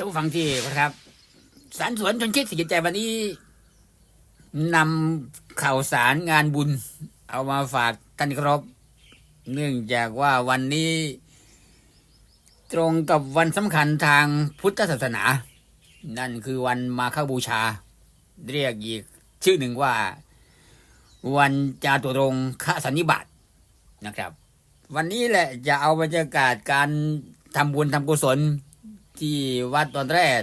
ท่านฟังที่ครับสารสวนชนคิดสิจิตใจวันนี้นำข่าวสารงานบุญ เอามาฝากท่านคารพเนื่องจากว่าวันนี้ ตรงกับวันสำคัญทางพุทธศาสนา นั่นคือวันมาฆบูชา เรียกอีกชื่อหนึ่งว่า วันจาตุรงคสันนิบาตนะครับ วันนี้แหละจะเอาบรรยากาศการทำบุญทำกุศล ที่วัดตอนแรก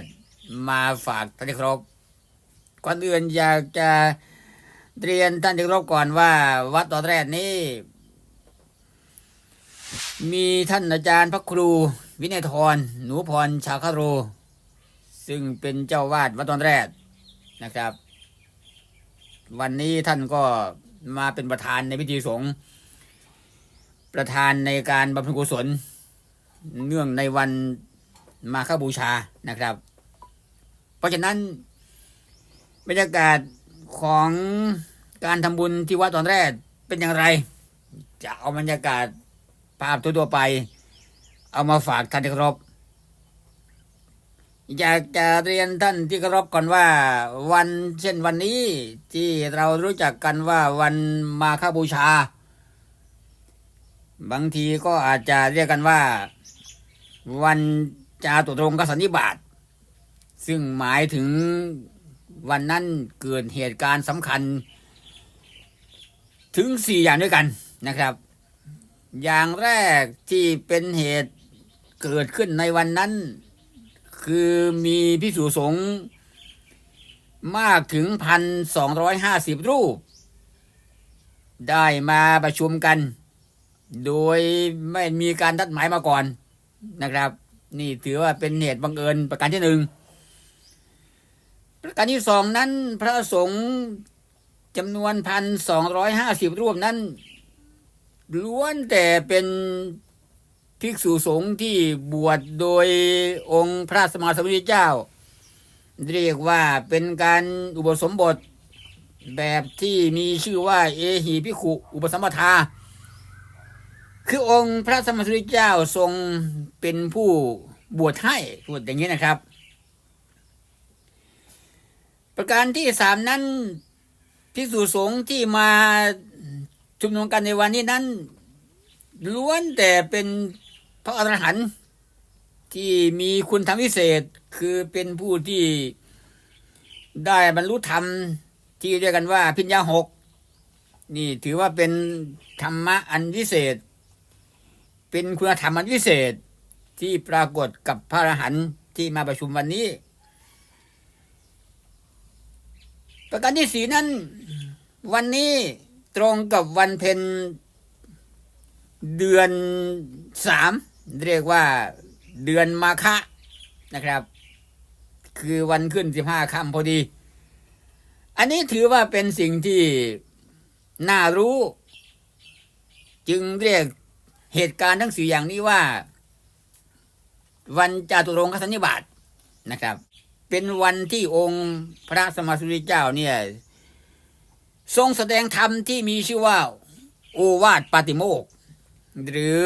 มาฝากท่านที่ครพก่อนอื่นอยากจะเรียนท่านที่ครพก่อนว่า วัดตอนแรกนี้ มีท่านอาจารย์พระครู วินัยทรหนูพรชาคาโรซึ่งเป็นเจ้าวาดวัดตอนแรกนะครับ วันนี้ท่านก็มาเป็นประธานในพิธีสงฆ์ประธานในการบำเพ็ญกุศล เนื่องในวัน มาฆบูชานะครับ เพราะฉะนั้นบรรยากาศของการทำบุญที่วัดตอนแรกเป็นอย่างไร จะเอาบรรยากาศภาพตัวๆไป เอามาฝากท่านที่เคารพอยากจะเรียนท่านที่เคารพก่อนว่า วันเช่นวันนี้ที่เรารู้จักกันว่าวันมาฆบูชา บางทีก็อาจจะเรียกกันว่า วัน จาตุรงกสันนิบาต ซึ่งหมายถึงวันนั้นเกิดเหตุการณ์สำคัญ ถึงสี่อย่างด้วยกันนะครับ อย่างแรกที่เป็นเหตุเกิดขึ้นในวันนั้น คือมีพิสุสงฆ์มากถึงพันสองร้อยห้าสิบรูป ได้มาประชุมกัน โดยไม่มีการนัดหมายมาก่อนนะครับ นี่ถือว่าเป็นเหตุบังเอิญประการที่หนึ่งประการที่สองนั้นพระสงฆ์จำนวนพันสองร้อยห้าสิบรูปนั้นล้วนแต่เป็นภิกษุสงฆ์ที่บวชโดยองค์พระสมมาสมุทธเจ้า เรียกว่าเป็นการอุปสมบทแบบที่มีชื่อว่าเอหีพิขุอุปสมปทา คือองค์พระสมมาสมพุทธเจ้าทรงเป็นผู้บวชให้พูดอย่างนี้นะครับ ประการที่สามนั้นภิกษุสงฆ์ที่มาชุมนุมกันในวันนี้นั้น ล้วนแต่เป็นพระอรหันต์ที่มีคุณธรรมวิเศษคือเป็นผู้ที่ได้บรรลุธรรมที่เรียกกันว่าพิญญาหกนี่ถือว่าเป็นธรรมะอันวิเศษ เป็นคุณธรรมอันวิเศษที่ปรากฏกับพระอรหันต์ที่มาประชุมวันนี้ ประการที่สีนั้น วันนี้ตรงกับวันเพ็ญเดือนสามเรียกว่าเดือนมาฆะนะครับ คือวันขึ้นสิบห้าค่ำพอดี อันนี้ถือว่าเป็นสิ่งที่น่ารู้ จึงเรียก เหตุการณ์ทั้งสี่อย่างนี้ว่า วันจาตุรงคสันนิบาตนะครับ เป็นวันที่องค์พระสมมาสุริเจ้าเนี่ย ทรงแสดงธรรมที่มีชื่อว่า โอวาทปาติโมก หรือ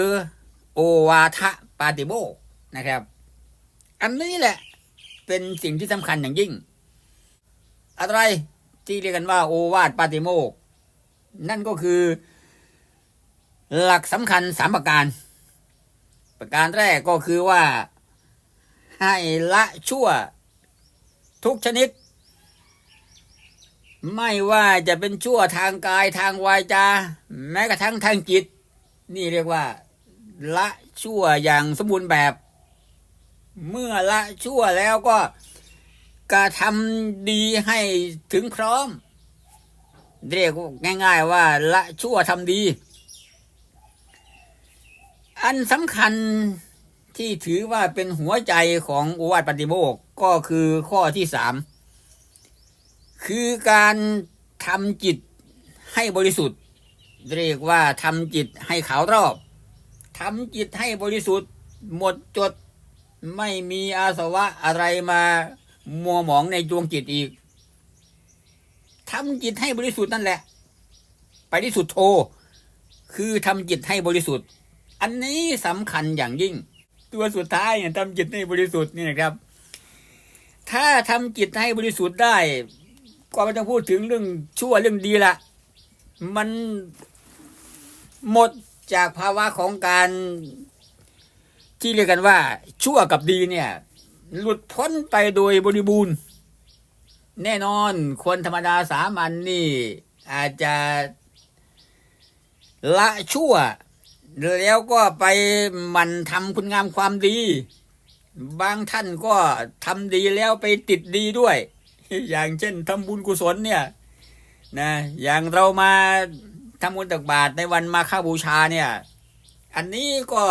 โอวาทะปาติโมกนะครับ อันนี้แหละเป็นสิ่งที่สำคัญอย่างยิ่ง อะไรที่เรียกกันว่า โอวาทปาติโมก นั่นก็คือ หลักสำคัญสามประการ ประการแรกก็คือว่า ให้ละชั่วทุกชนิด ไม่ว่าจะเป็นชั่วทางกายทางวาจา แม้กระทั่งทางจิต นี่เรียกว่า ละชั่วอย่างสมบูรณ์แบบ เมื่อละชั่วแล้วก็กระทำดีให้ถึงพร้อม เรียกง่าย ๆ ว่าละชั่วทำดี อันสำคัญที่ถือว่าเป็นหัวใจของโอวาทปฏิโมกข์ก็คือข้อที่สามคือการทำจิตให้บริสุทธิ์ เรียกว่าทำจิตให้ขาวรอบทำจิตให้บริสุทธิ์ หมดจดไม่มีอาสวะอะไรมามัวหมองในดวงจิตอีกทำจิตให้บริสุทธิ์นั่นแหละ ไปที่สุดโท คือทำจิตให้บริสุทธิ์ อันนี้สำคัญอย่างยิ่ง ตัวสุดท้ายเนี่ยทำจิตให้บริสุทธิ์นี่นะครับ ถ้าทำจิตให้บริสุทธิ์ได้ก็ไม่ต้องพูดถึงเรื่องชั่วเรื่องดีละมันหมดจากภาวะของการที่เรียกกันว่า ชั่วกับดีเนี่ย หลุดพ้นไปโดยบริบูรณ์ แน่นอนคนธรรมดาสามัญนนี่ อาจจะละชั่ว แล้วก็ไปมันทำคุณงามความดี บางท่านก็ทำดีแล้วไปติดดีด้วย อย่างเช่นทำบุญกุศลเนี่ยนะอย่างเรามาทำบุญตักบาตรในวันมาฆบูชาเนี่ย อันนี้ก็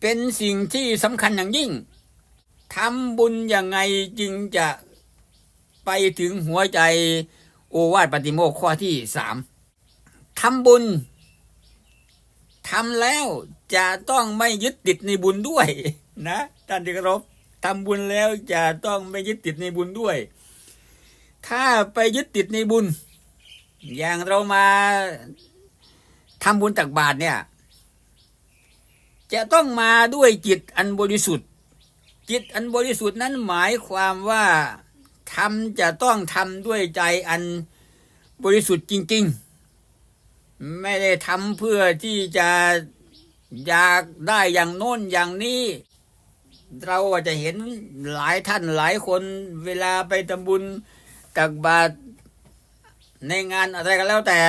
เป็นสิ่งที่สำคัญอย่างยิ่งทำบุญยังไงจึงจะไปถึงหัวใจโอวาทปฏิโมกข้อที่สามทำบุญ ทำแล้วจะต้องไม่ยึดติดในบุญด้วย นะท่านที่เคารพทำบุญแล้วจะต้องไม่ยึดติดในบุญด้วย ถ้าไปยึดติดในบุญ อย่างเรามาทำบุญตักบาตรเนี่ย จะต้องมาด้วยจิตอันบริสุทธิ์ จิตอันบริสุทธิ์นั้นหมายความว่าทำจะต้องทำด้วยใจอันบริสุทธิ์จริง ๆ ไม่ได้ทำเพื่อที่จะอยากได้อย่างโน้นอย่างนี้ เราอาจจะเห็นหลายท่านหลายคนเวลาไปทำบุญตักบาตรในงานอะไรก็แล้วแต่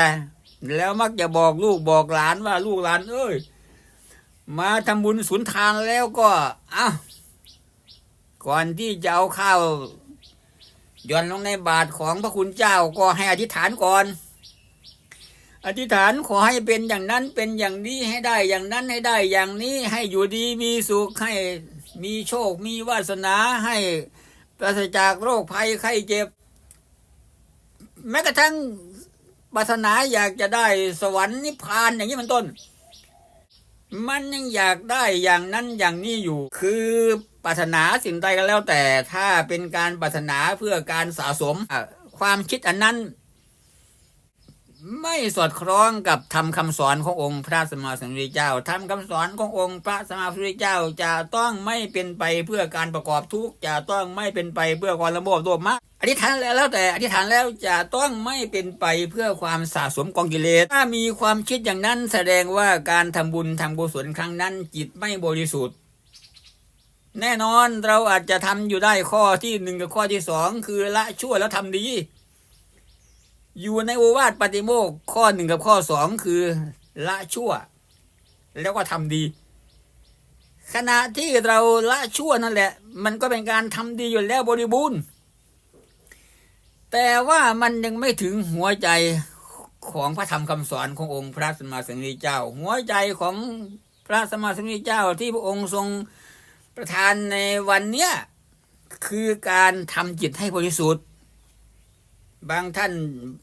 แล้วมักจะบอกลูกบอกหลานว่าลูกหลานเอ้ย มาทำบุญสุนทานแล้วก็อะก่อนที่จะเอาข้าวย่อนลงในบาตรของพระคุณเจ้าก็ให้อธิษฐานก่อน อธิษฐานขอให้เป็นอย่างนั้นเป็นอย่างนี้ให้ได้อย่างนั้นให้ได้อย่างนี้ให้อยู่ดีมีสุขให้มีโชคมีวาสนาให้ปราศจากโรคภัยไข้เจ็บ แม้กระทั่งปรารถนาอยากจะได้สวรรค์นิพพานอย่างนี้เป็นต้น มันยังอยากได้อย่างนั้นอย่างนี้อยู่ คือปรารถนาสิ่งใดก็แล้วแต่ถ้าเป็นการปรารถนาเพื่อการสะสมความคิดอันนั้น ไม่สอดคล้องกับธรรมคำสอนขององค์พระสัมมาสัมพุทธเจ้าธรรมคำสอนขององค์พระสัมมาสัมพุทธเจ้าจะต้องไม่เป็นไปเพื่อการประกอบทุกข์จะต้องไม่เป็นไปเพื่อความละโมบโลภมะอธิษฐานแล้วแต่อธิษฐานแล้วจะต้องไม่เป็นไปเพื่อความสะสมกองกิเลสถ้ามีความคิดอย่างนั้นแสดงว่าการทำบุญทำกุศลครั้งนั้น จิตไม่บริสุทธิ์แน่นอนเราอาจจะทำอยู่ได้ข้อที่หนึ่งกับข้อที่สองคือละชั่วแล้วทำดี อยู่ในโอวาทปฏิโมกข้อหนึ่งกับข้อสองคือละชั่ว แล้วก็ทำดี ขณะที่เราละชั่วนั่นแหละ มันก็เป็นการทำดีอยู่แล้วบริบูรณ์ แต่ว่ามันยังไม่ถึงหัวใจของพระธรรมคำสอนขององค์พระสัมมาสัมพุทธเจ้า หัวใจของพระสัมมาสัมพุทธเจ้าที่พระองค์ทรงประทานในวันเนี้ยคือการทำจิตให้บริสุทธิ์ บางท่าน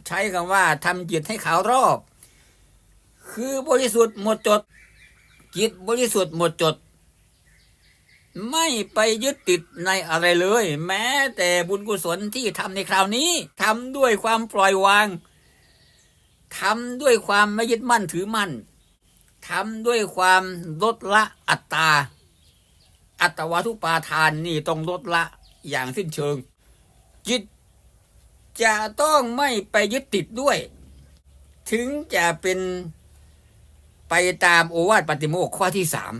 ใช้คำว่าทำจิตให้ขาวรอบ คือบริสุทธิ์หมดจด จิตบริสุทธิ์หมดจด ไม่ไปยึดติดในอะไรเลย แม้แต่บุญกุศลที่ทำในคราวนี้ทำด้วยความปล่อยวางทำด้วยความไม่ยึดมั่นถือมั่นทำด้วยความลดละอัตตา อัตวาทุปาทานนี่ต้องลดละอย่างสิ้นเชิง จิต จะต้องไม่ไปยึดติดด้วย ถึงจะเป็นไปตามโอวาทปฏิโมกข้อที่สาม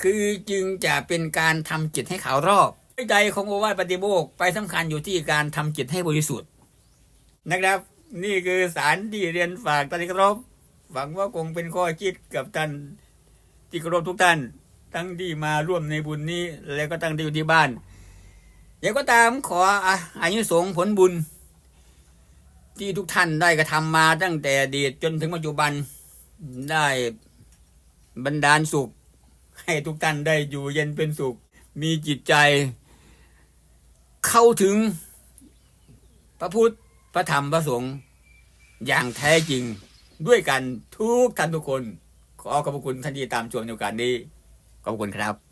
คือจึงจะเป็นการทำจิตให้ขาวรอบใจของโอวาทปฏิโมกไปสำคัญอยู่ที่การทำจิตให้บริสุทธิ์นะครับ นี่คือสารที่เรียนฝากท่านที่เคารพหวังว่าคงเป็นข้อคิดกับท่านที่เคารพทุกท่าน ทั้งที่มาร่วมในบุญนี้ และก็ตั้งที่อยู่ที่บ้านอย่างก็ตามขอออายุสงผลบุญ ที่ทุกท่านได้กระทำมาตั้งแต่อดีตจนถึงปัจจุบันได้บรรดาลสุข ให้ทุกท่านได้อยู่เย็นเป็นสุข มีจิตใจ เข้าถึง พระพุทธพระธรรมพระสงฆ์อย่างแท้จริงด้วยกันทุกท่านทุกคน ขอขอบคุณท่านที่ตามชมในโอกาสนี้ ขอบคุณครับ